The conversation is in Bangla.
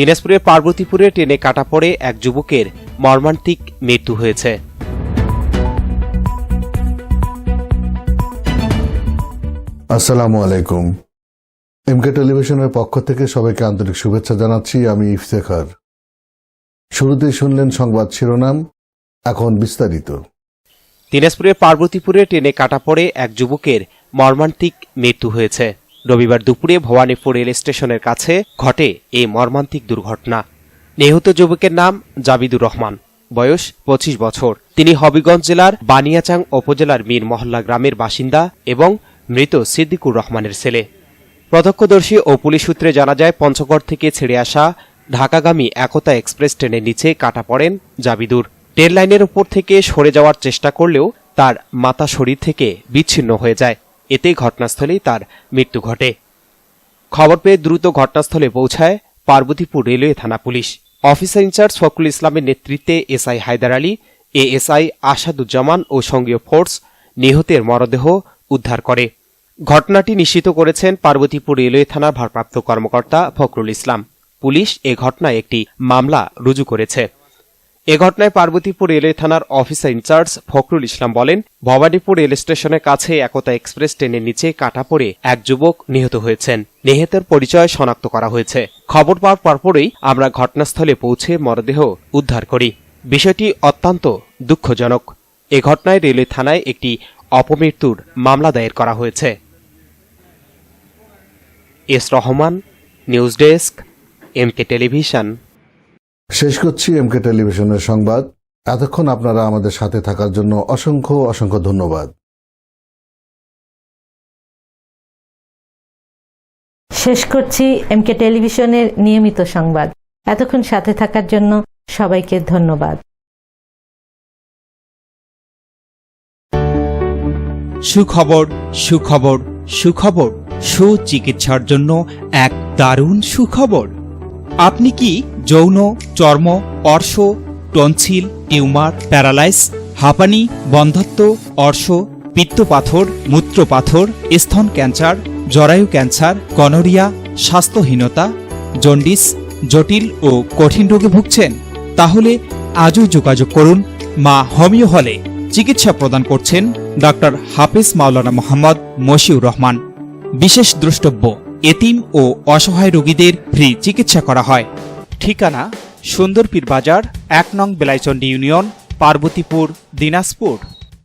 দিনাজপুরের পার্বতীপুরে ট্রেনে কাটা পড়ে এক যুবকের মর্মান্তিক মৃত্যু হয়েছে। আসসালামু আলাইকুম। এমকে টেলিভিশনের পক্ষ থেকে সবাইকে আন্তরিক শুভেচ্ছা জানাচ্ছি আমি ইফতেখার। শুরুতেই শুনলেন সংবাদ শিরোনাম এখন বিস্তারিত। দিনাজপুরের পার্বতীপুরে ট্রেনে কাটা পড়ে এক যুবকের মর্মান্তিক মৃত্যু হয়েছে। রবিবার দুপুরে ভবানীপুর রেল স্টেশনের কাছে ঘটে এই মর্মান্তিক দুর্ঘটনা। নিহত যুবকের নাম জাবিদুর রহমান। বয়স পঁচিশ বছর। তিনি হবিগঞ্জ জেলার বানিয়াচাং উপজেলার মীর মহল্লা গ্রামের বাসিন্দা এবং মৃত সিদ্দিকুর রহমানের ছেলে। প্রত্যক্ষদর্শী ও পুলিশ সূত্রে জানা যায়, পঞ্চগড় থেকে ছেড়ে আসা ঢাকাগামী একতা এক্সপ্রেস ট্রেনের নিচে কাটা পড়েন জাবিদুর। ট্রেন লাইনের উপর থেকে সরে যাওয়ার চেষ্টা করলেও তার মাথা শরীর থেকে বিচ্ছিন্ন হয়ে যায়। এতে ঘটনাস্থলেই তার মৃত্যু ঘটে। খবর পেয়ে দ্রুত ঘটনাস্থলে পৌঁছায় পার্বতীপুর রেলওয়ে থানা পুলিশ। অফিসার ইনচার্জ ফখরুল ইসলামের নেতৃত্বে এসআই হায়দার আলী, এএসআই আসাদুজ্জামান ও সঙ্গীয় ফোর্স নিহতের মরদেহ উদ্ধার করে। ঘটনাটি নিশ্চিত করেছেন পার্বতীপুর রেলওয়ে থানার ভারপ্রাপ্ত কর্মকর্তা ফখরুল ইসলাম। পুলিশ এ ঘটনায় একটি মামলা রুজু করেছে। এ ঘটনায় পার্বতীপুর রেলওয়ে থানার অফিসার ইনচার্জ ফখরুল ইসলাম বলেন, ভবানীপুর রেল স্টেশনের কাছে একতা এক্সপ্রেস ট্রেনের নিচে কাটা পড়ে এক যুবক নিহত হয়েছেন। নিহতের পরিচয় শনাক্ত করা হয়েছে। খবর পাওয়ার পরপরই আমরা ঘটনাস্থলে পৌঁছে মরদেহ উদ্ধার করি। বিষয়টি অত্যন্ত দুঃখজনক। এ ঘটনায় রেলওয়ে থানায় একটি অপমৃত্যুর মামলা দায়ের করা হয়েছে। S Rahman, news desk, MK television. শেষ করছি এমকে টেলিভিশনের সংবাদ। এতক্ষণ আপনারা আমাদের সাথে থাকার জন্য অসংখ্য অসংখ্য ধন্যবাদ। শেষ করছি এমকে টেলিভিশনের নিয়মিত সংবাদ। এতক্ষণ সাথে থাকার জন্য সবাইকে ধন্যবাদ। সুখবর সুখবর সুখবর। সুচিকিৎসার জন্য এক দারুণ সুখবর। আপনি কি যৌন, চর্ম, অর্শ, টনসিল, টিউমার, প্যারালাইস, হাঁপানি, বন্ধত্ব, অর্শ, পিত্তপাথর, মূত্রপাথর, স্তন ক্যান্সার, জরায়ু ক্যান্সার, গনোরিয়া, স্বাস্থ্যহীনতা, জন্ডিস, জটিল ও কঠিন রোগে ভুগছেন? তাহলে আজই যোগাযোগ করুন মা হোমিও হলে। চিকিৎসা প্রদান করছেন ডাক্তার হাফিজ মাওলানা মোহাম্মদ মশিউর রহমান। বিশেষ দ্রষ্টব্য এতিম ও অসহায় রোগীদের ফ্রি চিকিৎসা করা হয়। ঠিকানা, সুন্দরপীর বাজার, এক নং বেলাইচন্ডী ইউনিয়ন, পার্বতীপুর, দিনাজপুর।